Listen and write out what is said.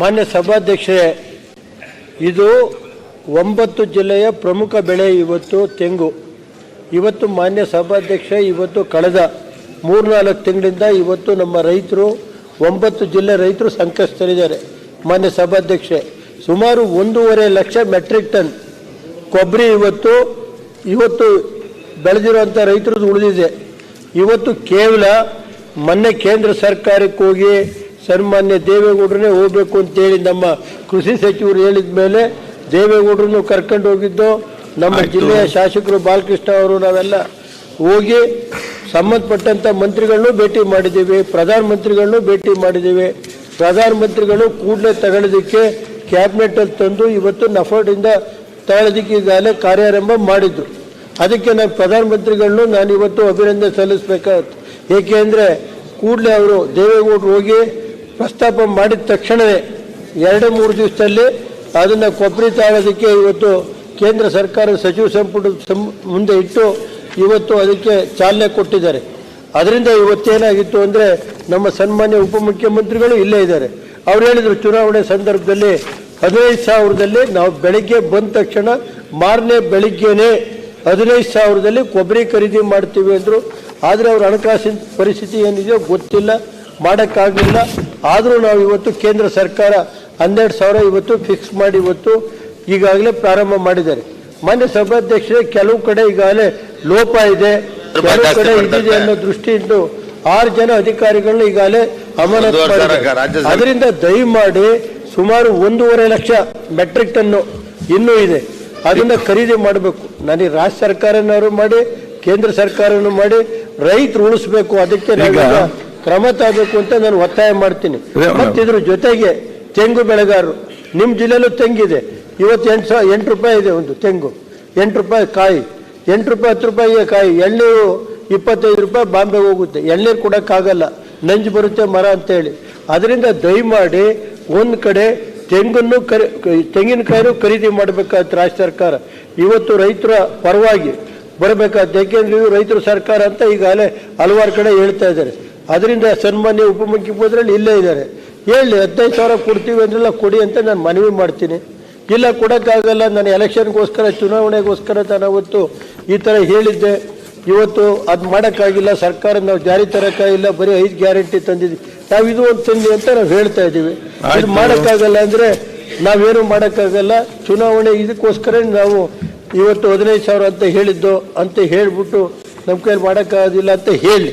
ಮಾನ್ಯ ಸಭಾಧ್ಯಕ್ಷರೇ, ಇದು ಒಂಬತ್ತು ಜಿಲ್ಲೆಯ ಪ್ರಮುಖ ಬೆಳೆ ಇವತ್ತು ತೆಂಗು. ಇವತ್ತು ಮಾನ್ಯ ಸಭಾಧ್ಯಕ್ಷ ಇವತ್ತು ಕಳೆದ ಮೂರ್ನಾಲ್ಕು ತಿಂಗಳಿಂದ ಇವತ್ತು ನಮ್ಮ ರೈತರು, ಒಂಬತ್ತು ಜಿಲ್ಲೆ ರೈತರು ಸಂಕಷ್ಟದಲ್ಲಿದ್ದಾರೆ. ಮಾನ್ಯ ಸಭಾಧ್ಯಕ್ಷೆ ಸುಮಾರು ಒಂದೂವರೆ ಲಕ್ಷ ಮೆಟ್ರಿಕ್ ಟನ್ ಕೊಬ್ಬರಿ ಇವತ್ತು ಇವತ್ತು ಬೆಳೆದಿರುವಂಥ ರೈತರದ್ದು ಉಳಿದಿದೆ. ಇವತ್ತು ಕೇವಲ ಮೊನ್ನೆ ಕೇಂದ್ರ ಸರ್ಕಾರಕ್ಕೆ ಹೋಗಿ ಸನ್ಮಾನ್ಯ ದೇವೇಗೌಡರನ್ನೇ ಹೋಗ್ಬೇಕು ಅಂತೇಳಿ ನಮ್ಮ ಕೃಷಿ ಸಚಿವರು ಹೇಳಿದ ಮೇಲೆ ದೇವೇಗೌಡರನ್ನು ಕರ್ಕೊಂಡು ಹೋಗಿದ್ದು ನಮ್ಮ ಜಿಲ್ಲೆಯ ಶಾಸಕರು ಬಾಲಕೃಷ್ಣ ಅವರು ನಾವೆಲ್ಲ ಹೋಗಿ ಸಂಬಂಧಪಟ್ಟಂಥ ಮಂತ್ರಿಗಳನ್ನು ಭೇಟಿ ಮಾಡಿದ್ದೀವಿ ಪ್ರಧಾನಮಂತ್ರಿಗಳನ್ನು ಭೇಟಿ ಮಾಡಿದ್ದೀವಿ. ಪ್ರಧಾನಮಂತ್ರಿಗಳು ಕೂಡಲೇ ತಗೊಳ್ಳೋದಕ್ಕೆ ಕ್ಯಾಬಿನೆಟಲ್ಲಿ ತಂದು ಇವತ್ತು ನಫರ್ಡಿಂದ ತಗೊಳ್ಳೋದಕ್ಕೆ ಈಗಾಗಲೇ ಕಾರ್ಯಾರಂಭ ಮಾಡಿದ್ರು. ಅದಕ್ಕೆ ನಾನು ಪ್ರಧಾನಮಂತ್ರಿಗಳನ್ನು ನಾನು ಇವತ್ತು ಅಭಿನಂದನೆ ಸಲ್ಲಿಸಬೇಕಾಗುತ್ತೆ. ಏಕೆಂದರೆ ಕೂಡಲೇ ಅವರು ದೇವೇಗೌಡರು ಹೋಗಿ ಪ್ರಸ್ತಾಪ ಮಾಡಿದ ತಕ್ಷಣವೇ ಎರಡು ಮೂರು ದಿವಸದಲ್ಲಿ ಅದನ್ನು ಕೊಬ್ಬರಿ ತಾಳೋದಕ್ಕೆ ಇವತ್ತು ಕೇಂದ್ರ ಸರ್ಕಾರ ಸಚಿವ ಸಂಪುಟ ಮುಂದೆ ಇಟ್ಟು ಇವತ್ತು ಅದಕ್ಕೆ ಚಾಲನೆ ಕೊಟ್ಟಿದ್ದಾರೆ. ಅದರಿಂದ ಇವತ್ತೇನಾಗಿತ್ತು ಅಂದರೆ ನಮ್ಮ ಸನ್ಮಾನ್ಯ ಉಪಮುಖ್ಯಮಂತ್ರಿಗಳು ಇಲ್ಲೇ ಇದ್ದಾರೆ. ಅವ್ರು ಹೇಳಿದರು ಚುನಾವಣೆ ಸಂದರ್ಭದಲ್ಲಿ ಹದಿನೈದು ಸಾವಿರದಲ್ಲಿ ನಾವು ಬೆಳಗ್ಗೆ ಬಂದ ತಕ್ಷಣ ಮಾರನೇ ಬೆಳಿಗ್ಗೆನೇ ಹದಿನೈದು ಸಾವಿರದಲ್ಲಿ ಕೊಬ್ಬರಿ ಖರೀದಿ ಮಾಡ್ತೀವಿ ಅಂದರು. ಆದರೆ ಅವ್ರ ಹಣಕಾಸಿನ ಪರಿಸ್ಥಿತಿ ಏನಿದೆಯೋ ಗೊತ್ತಿಲ್ಲ, ಮಾಡೋಕ್ಕಾಗಲಿಲ್ಲ. ಆದರೂ ನಾವು ಇವತ್ತು ಕೇಂದ್ರ ಸರ್ಕಾರ ಹನ್ನೆರಡು ಸಾವಿರ ಇವತ್ತು ಫಿಕ್ಸ್ ಮಾಡಿ ಇವತ್ತು ಈಗಾಗಲೇ ಪ್ರಾರಂಭ ಮಾಡಿದ್ದಾರೆ. ಮಾನ್ಯ ಸಭಾಧ್ಯಕ್ಷರೇ ಕೆಲವು ಕಡೆ ಈಗಾಗಲೇ ಲೋಪ ಇದೆ. ಕೆಲವು ಕಡೆ ಇದಿದೆ ಅನ್ನೋ ದೃಷ್ಟಿಯಿಂದ ಆರು ಜನ ಅಧಿಕಾರಿಗಳನ್ನ ಈಗಾಗಲೇ ಅಮಾನತು ಮಾಡಿದ್ದಾರೆ. ಅದರಿಂದ ದಯಮಾಡಿ ಸುಮಾರು ಒಂದೂವರೆ ಲಕ್ಷ ಮೆಟ್ರಿಕ್ ಟನ್ನು ಇನ್ನೂ ಇದೆ. ಅದನ್ನ ಖರೀದಿ ಮಾಡಬೇಕು. ನನಗೆ ರಾಜ್ಯ ಸರ್ಕಾರನವರು ಮಾಡಿ ಕೇಂದ್ರ ಸರ್ಕಾರನೂ ಮಾಡಿ ರೈತರು ಉಳಿಸ್ಬೇಕು. ಅದಕ್ಕೆ ಕ್ರಮ ತಗಬೇಕು ಅಂತ ನಾನು ಒತ್ತಾಯ ಮಾಡ್ತೀನಿ. ಮತ್ತೆ ಇದ್ರ ಜೊತೆಗೆ ತೆಂಗು ಬೆಳೆಗಾರರು ನಿಮ್ಮ ಜಿಲ್ಲೆಯಲ್ಲೂ ತೆಂಗಿದೆ. ಇವತ್ತು ಎಂಟು ಸಾವಿರ ಎಂಟು ರೂಪಾಯಿ ಇದೆ ಒಂದು ತೆಂಗು. ಎಂಟು ರೂಪಾಯಿ ಕಾಯಿ. ಎಂಟು ರೂಪಾಯಿ ಹತ್ತು ರೂಪಾಯಿಗೆ ಕಾಯಿ. ಎಳ್ನೀರು ಇಪ್ಪತ್ತೈದು ರೂಪಾಯಿ ಬಾಂಬೆಗೆ ಹೋಗುತ್ತೆ. ಎಳ್ನೀರು ಕೊಡೋಕ್ಕಾಗಲ್ಲ. ನಂಜು ಬರುತ್ತೆ ಮರ ಅಂತೇಳಿ. ಅದರಿಂದ ದಯಮಾಡಿ ಒಂದು ಕಡೆ ತೆಂಗನ್ನು ಕರಿ ತೆಂಗಿನಕಾಯಿನೂ ಖರೀದಿ ಮಾಡಬೇಕಾಗುತ್ತೆ ರಾಜ್ಯ ಸರ್ಕಾರ. ಇವತ್ತು ರೈತರ ಪರವಾಗಿ ಬರಬೇಕಾಯ್ತು ಯಾಕೆಂದ್ರೆ ಇವರು ರೈತರ ಸರ್ಕಾರ ಅಂತ ಈಗಾಗಲೇ ಹಲವಾರು ಕಡೆ ಹೇಳ್ತಾ ಇದ್ದಾರೆ. ಅದರಿಂದ ಸನ್ಮಾನ್ಯ ಉಪಮುಖ್ಯಮಂತ್ರಿಗಳು ಇಲ್ಲೇ ಇದ್ದಾರೆ. ಹೇಳಿ ಹದಿನೈದು ಸಾವಿರ ಕೊಡ್ತೀವಿ ಅಂದ್ರೆಲ್ಲ ಕೊಡಿ ಅಂತ ನಾನು ಮನವಿ ಮಾಡ್ತೀನಿ. ಇಲ್ಲ ಕೊಡೋಕ್ಕಾಗಲ್ಲ ನಾನು ಎಲೆಕ್ಷನ್ಗೋಸ್ಕರ ಚುನಾವಣೆಗೋಸ್ಕರ ನಾನು ಅವತ್ತು ಈ ಥರ ಹೇಳಿದ್ದೆ. ಇವತ್ತು ಅದು ಮಾಡೋಕ್ಕಾಗಿಲ್ಲ ಸರ್ಕಾರ ನಾವು ಜಾರಿ ತರೋಕ್ಕಾಗಿಲ್ಲ ಬರೀ ಐದು ಗ್ಯಾರಂಟಿ ತಂದಿದ್ವಿ. ನಾವು ಇದು ಒಂದು ತಂದಿ ಅಂತ ನಾವು ಹೇಳ್ತಾ ಇದ್ದೀವಿ. ಇದು. ಮಾಡೋಕ್ಕಾಗಲ್ಲ ಅಂದರೆ ನಾವೇನು ಮಾಡೋಕ್ಕಾಗಲ್ಲ ಚುನಾವಣೆ ಇದಕ್ಕೋಸ್ಕರ ನಾವು ಇವತ್ತು ಹದಿನೈದು ಸಾವಿರ ಅಂತ ಹೇಳಿದ್ದು ಅಂತ ಹೇಳಿಬಿಟ್ಟು ನಮ್ಮ ಕೈಯಲ್ಲಿ ಮಾಡೋಕ್ಕಾಗೋದಿಲ್ಲ ಅಂತ ಹೇಳಿ.